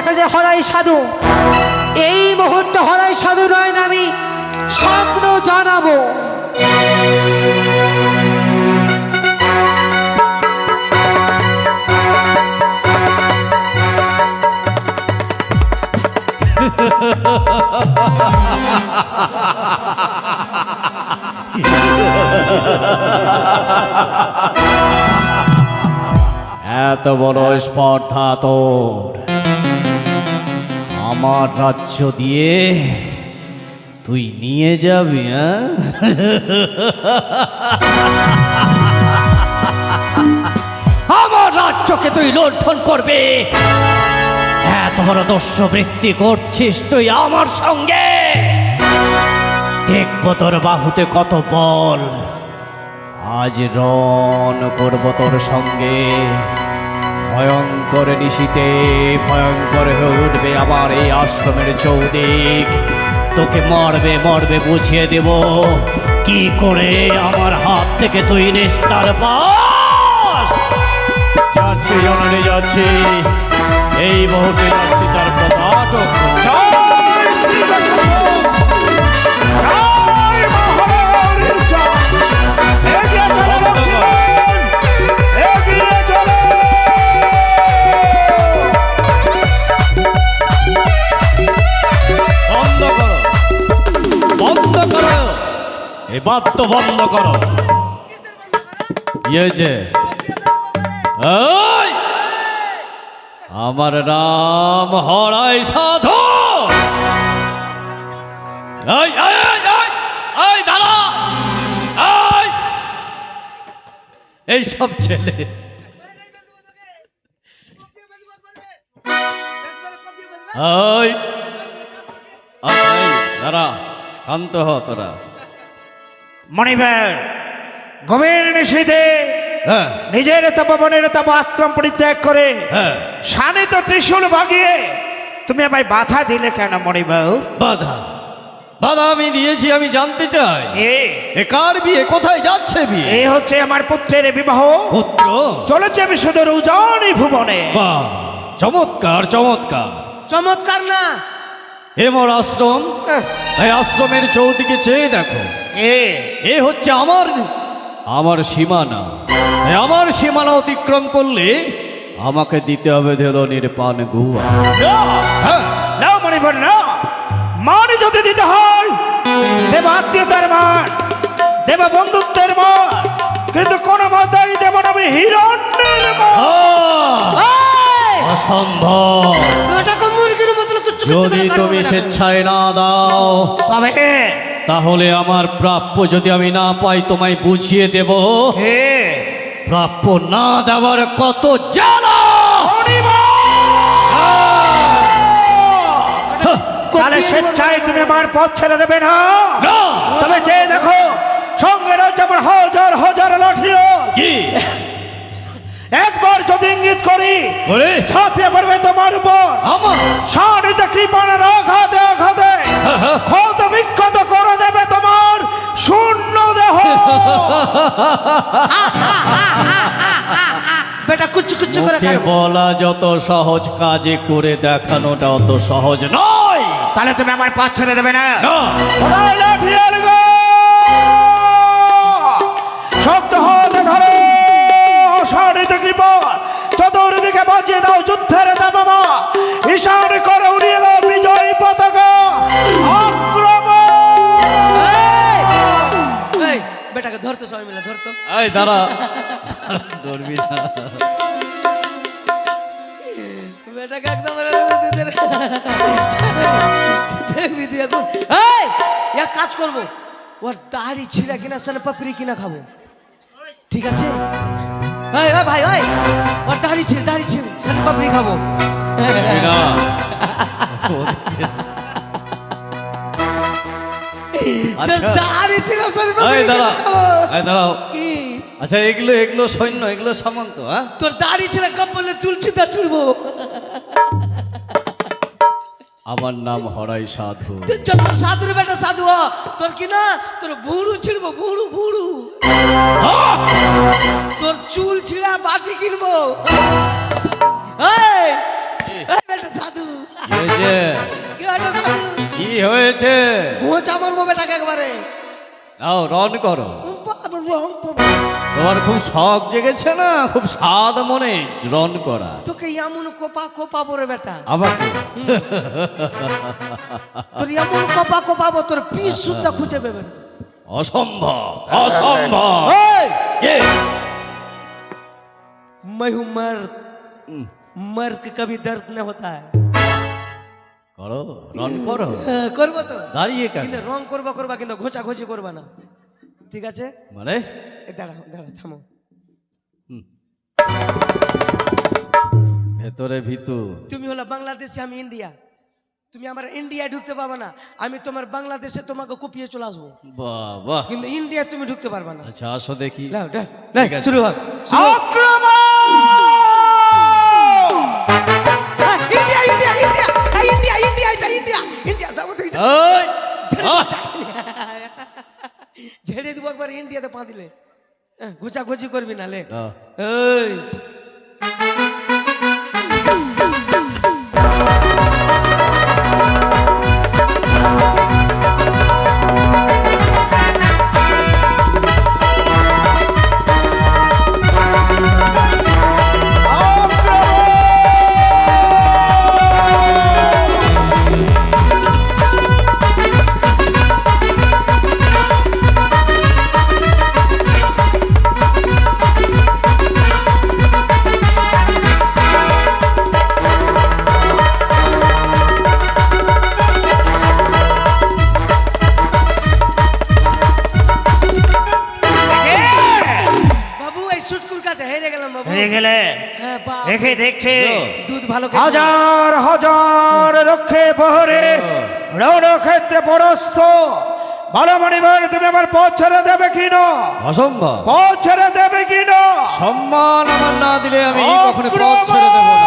দেখা যায় হরাই সাধু। এই মুহূর্তে হরাই সাধু নয় না আমি স্বপ্ন জানাব। এত বড় স্পর্ধা তোর। আমার রাজ্য দিয়ে তুই নিয়ে যাবি হ্যাঁ? আমার রাজ্যকে তুই লুণ্ঠন করবি। এত বড় দস্যবৃত্তি করছিস তুই আমার সঙ্গে। দেখব তোর বাহুতে কত বল। আজ রণ করব তোর সঙ্গে। ভয়ঙ্কর নিশিতে, ভয়ঙ্কর হয়ে উঠবে আমার এই আশ্রমের চৌদিক। তোকে মরবে মরবে বুঝিয়ে দেব। কি করে আমার হাত থেকে তুই নিস্তার পাস? যাচ্ছি যাচ্ছি। এই মুহূর্তে যাচ্ছি, তার পদাটক এই বাদ্য বন্ধ করো। ইয়ে যে! আমার নাম হরাই সাধু। এই এই সব ছেলে। দাঁড়া শান্ত হ তোরা। মণিবার গভীর নিষেধে হ্যাঁ। নিজের তপবনের তপ আশ্রম পরিত্যাগ করে হ্যাঁ। শানিত ত্রিশূল ভাগিয়ে তুমি আমায় বাধা দিলে কেন মণিবাবু বাধা। বাধা আমি দিয়েছি আমি জানতে চাই। এ এ কার বিয়ে? কোথায় যাচ্ছে বিয়ে? এই হচ্ছে আমার পুত্রের বিবাহ। পুত্র? চলেছে আমি শুধু উজানি ভুবনে। বাহ চমৎকার চমৎকার। চমৎকার না। হেমর আশ্রম। হ্যাঁ, এই আশ্রমের চৌদিকে চেয়ে দেখো। এ। এ হচ্ছে আমার আমার সীমানা। আমার সীমানা অতিক্রম করলে আমাকে দিতে হবে ধেলনির পান গুয়া না, হ্যাঁ না মণিবার মান যদি দিতে হয় দেব আত্মীয়তার মান দেব বন্ধুত্বের মান কিন্তু কোনো মাতাই দেব না আমি হিরণ্যের! অসম্ভব। যদি তুমি স্বেচ্ছায় না দাও। তবে তাহলে আমার প্রাপ্য যদি আমি না পাই তোমায় বুঝিয়ে দেব। প্রাপ্য না দেওয়ার কত জ্বালা! তাহলে স্বেচ্ছায় তুমি আমার পথ ছেড়ে দেবে না! তবে চেয়ে দেখো সঙ্গে রয়েছে আমার হাজার হাজার লাঠিও একবার যদি ইঙ্গিত করি ঝাঁপিয়ে পড়বে তোমার উপর। সারিতে কৃপণের আঘাতে আঘাতে ক্ষত বিক্ষত করে। শূন্য দেহ। বেটা কুচ্ছু কুচু করে মুখে বলা যত সহজ কাজে করে দেখানোটা অত সহজ নয়। তাহলে তুমি আমার পথ ছেড়ে দেবে না? না। এই দাঁড়া। ধরবি না। বেটাকে একদম দেখবি তুই এখন এই এক কাজ করব। ওর দাড়ি ছিঁড়া কিনা সালে পাপড়ি কিনা খাব। ঠিক আছে? ভাই ওই ওর দাড়ি ছিঁড়ে দাড়ি ছিঁড়ে সালে পাপড়ি খাব। ধরবি না। দাড়ি সালে পাপড়ি খাব। দাঁড়াও। কি? আচ্ছা এগুলো এগুলো সৈন্য এগুলো সামন্ত হ্যাঁ তোর দাড়ি ছিঁড়ে কাপড়লে চুল চিন্তা ছুড়বো আমার নাম হরাই সাধু। তুই যত সাধুর বেটা সাধু হ, তোর কি না তোর ভুড়ু ছিড়বো ভুড়ু ভুড়ু তোর চুল ছিঁড়া বাটি কিনবো। এই, এই বেটা সাধু। কি হয়েছে? কি বেটা সাধু? কি হয়েছে? ঘোচ আমার বেটাকে একবারে। নাও রন করো। বাবা, রং করবো। তোমার খুব শখ জেগেছে না খুব স্বাদ মনে রন করা তোকে এমন কোপা কোপা বরে বেটা আবার তোর এমন কোপা কোপাবো তোর পিস সুদ্ধা খুঁজে পাবে না। অসম্ভব অসম্ভব কে? मैं हूं मर्द হুম, मर्द के कभी दर्द न होता है করো রন করো হ্যাঁ, করবো তো দাঁড়িয়ে কেন কিন্তু রং করবা করবা কিন্তু ঘোচা ঘোচি করবা না ঠিক আছে? মানে? দাঁড়াও দাঁড়াও থামো। ভেতরে ভিতু। তুমি হলো বাংলাদেশে আমি ইন্ডিয়া। তুমি আমার ইন্ডিয়ায় ঢুকতে পারবে না। আমি তোমার বাংলাদেশে তোমাকে কুপিয়ে চলে আসব। বাবা। কিন্তু ইন্ডিয়া তুমি ঢুকতে পারবে না। আচ্ছা আসো দেখি। শুরু হোক। আক্রমণ হ্যাঁ, India India India. India India India India. যাব ঝেড়ে দেবো। একবার ইন্ডিয়াতে পা দিলে। হ্যাঁ, ঘুচা ঘুচি করবি না। লে দেখে দেখছে? দুধ ভালো হাজার হাজার রক্ষে পহরে রণক্ষেত্রে পরস্ত ভালো মানিবার তুমি আমার পথ ছেড়ে দেবে কি না অসম্ভব। পথ ছেড়ে দেবে কি না সম্মান আমার না দিলে আমি কখনো পথ ছেড়ে দেবো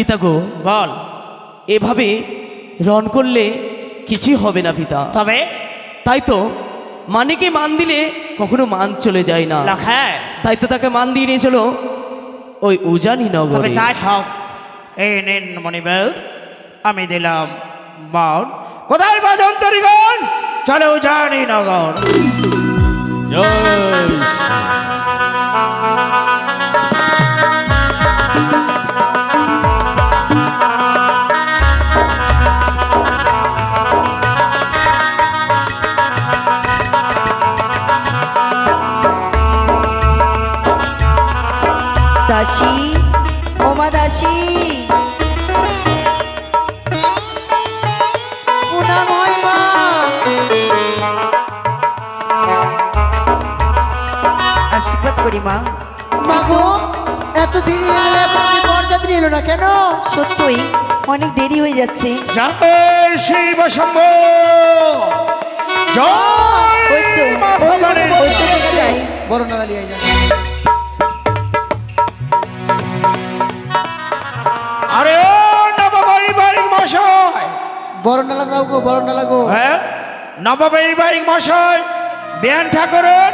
পিতা গো বল। এভাবে রন করলে কিছুই হবে না পিতা। তবে? তাই তো মানিকে মান দিলে কখনো মান চলে যায় না। হ্যাঁ তাই তো তাকে মান দিয়ে নিয়ে চলো ওই উজানি তবে নগরে যাই হোক এই নিন মণিবার আমি দিলাম বাউন কোথায় বাজন তরিগণ চলো জানি নগর। জয়। দাসী ওমা দাসী হয় আশীর্বাদ করি মা মা গো এত দেরি হয়ে বরযাত্রী এলো না কেন সত্যই অনেক দেরি হয়ে যাচ্ছে জয় শিব শম্ভু জয় বড় দিয়ে বড় নালা দাও গো বড় নালা গো। হ্যাঁ? নববৈবাহিক মশাই বিয়ান ঠাকুরন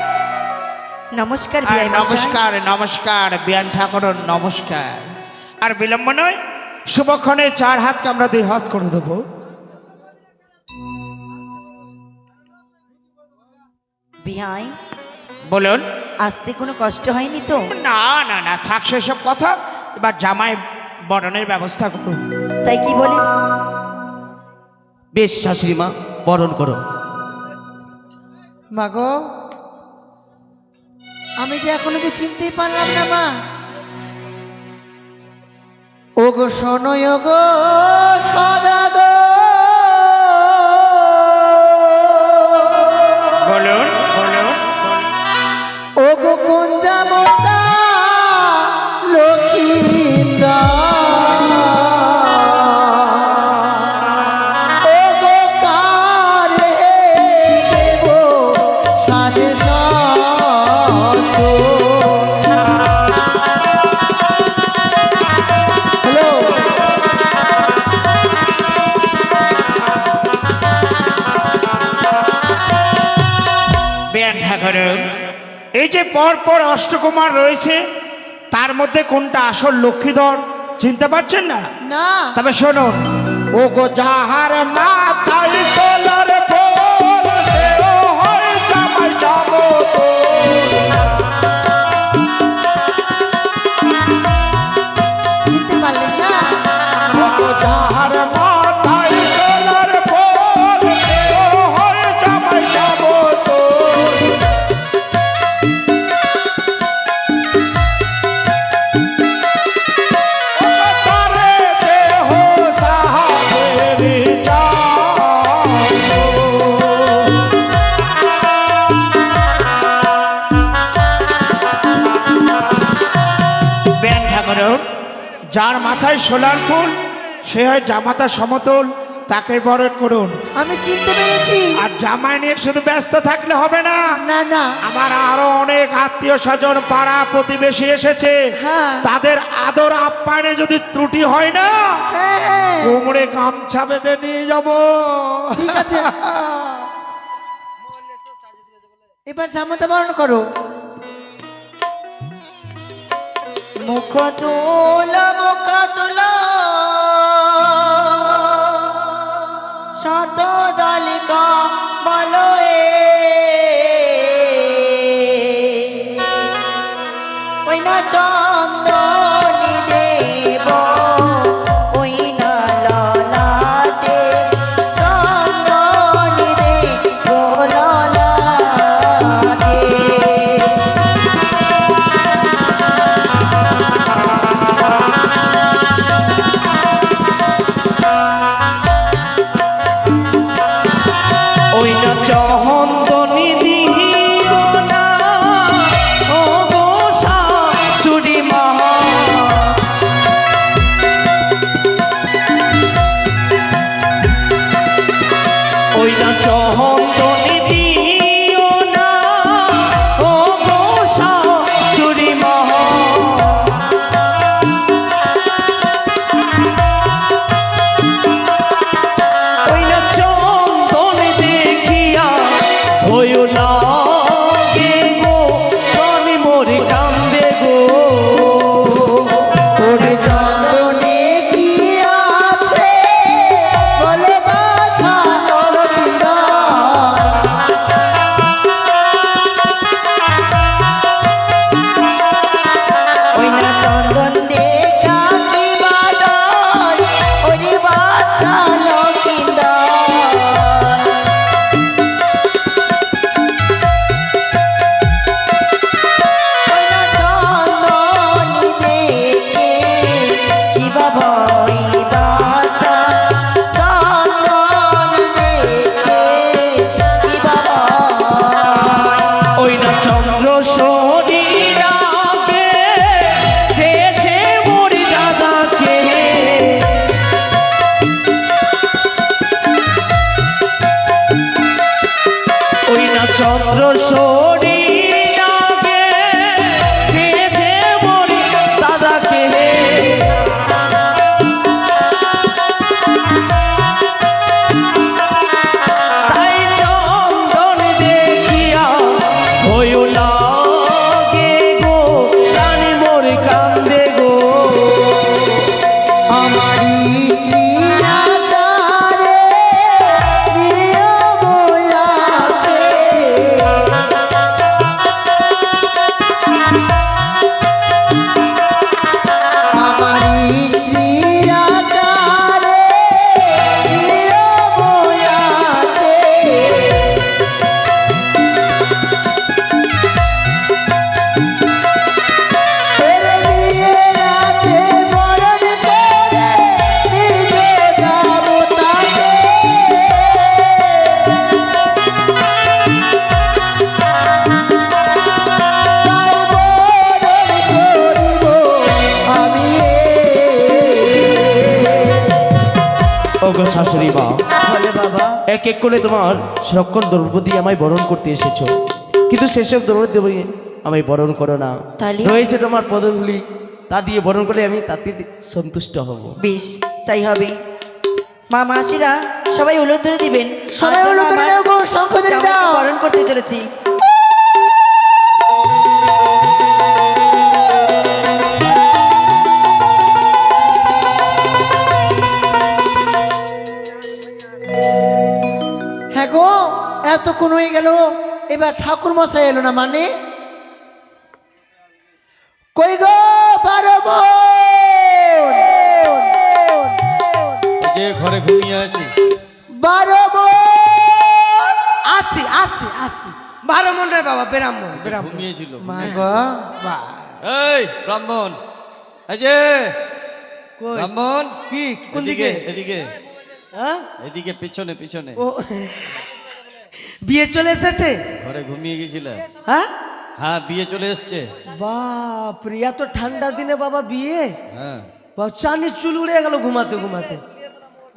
নমস্কার আর বিয়াই মশাই নমস্কার নমস্কার বিয়ান ঠাকুরন নমস্কার। আর বিলম্ব নয় শুভক্ষণে চার হাতকে আমরা দুই হাত করে দেবো। বিয়াই বলুন। আসতে কোনো কষ্ট হয়নি তো? না না না থাক সেসব কথা। এবার জামাই বরণের ব্যবস্থা করুন। তাই কি বলি? বেশ শাশুড়ি মা, বরণ করো। মা গো, আমি কি এখনও কি চিনতেই পারলাম না, মা? ও গো শোনো গো সদা এই যে পর পর অষ্টকুমার রয়েছে তার মধ্যে কোনটা আসল লক্ষ্মীধর? চিনতে পারছেন না? না। তবে শোনো ও গো যাহার মাথায় সোলার মাথায় সোলার ফুল সে হয় জামাতা সমতল তাকে বরণ করুন। আমি চিনতে পেরেছি। আর জামাই নিয়ে শুধু ব্যস্ত থাকলে হবে না। না না। আমার আরও অনেক আত্মীয় স্বজন পাড়া প্রতিবেশী এসেছে। হ্যাঁ। তাদের আদর আপ্যায়নে যদি ত্রুটি হয় না হ্যাঁ। কোমরে গামছা বেঁধে নিয়ে যাব। ঠিক আছে। এবার জামাতা বরণ করো। মুখ তোল মুখ তোল শত ওই এক এক করে তোমার সরক্ষণ দ্রৌপদী আমায় বরণ করতে এসেছ। কিন্তু সেসব দ্রৌপদী বলে আমায় বরণ করো না? রয়েছে তোমার পদগুলি তা দিয়ে বরণ করলে আমি তাতে সন্তুষ্ট হব। বেশ তাই হবে। মা মাসিরা সবাই উলট ধরে দিবেন। সবাই করতে যেন এতক্ষণ হয়ে গেল এবার ঠাকুর মশাই এলো না মানে? কই গো বারো যে ঘরে ঘুমিয়ে আছি। বারো আসি আসি আসি। বারো মন রে বাবা বেরামন বেরামন ঘুমিয়েছিল। এই ব্রাহ্মণ। এই যে ব্রাহ্মণ। কি কোন এদিকে দিকে? এদিকে। হ্যাঁ? এদিকে পিছনে পিছনে। ও বিয়ে চলে এসেছে? ঘরে ঘুমিয়ে গেছিল। হ্যাঁ? হ্যাঁ বিয়ে চলে এসছে। বাপ রে এত ঠান্ডা দিনে বাবা বিয়ে? হ্যাঁ। বাপ চানি চুল উড়ে গেল ঘুমাতে ঘুমাতে।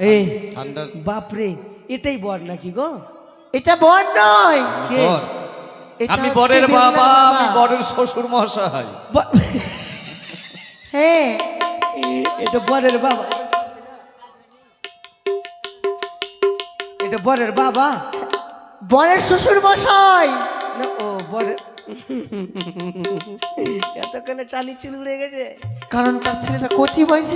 এই ঠান্ডা। বাপ রে এটাই বর নাকি গো? এটা বর নয়। কে? বর। এটা আমি বরের বাবা আমি বরের শ্বশুর মশাই। হ্যাঁ এটা বরের বাবা। এটা বরের বাবা। বরের শ্বশুর মশাই। না ও বরের এতক্ষণে চানি চুল উড়ে গেছে। কারণ তার ছেলেটা কচি বয়সে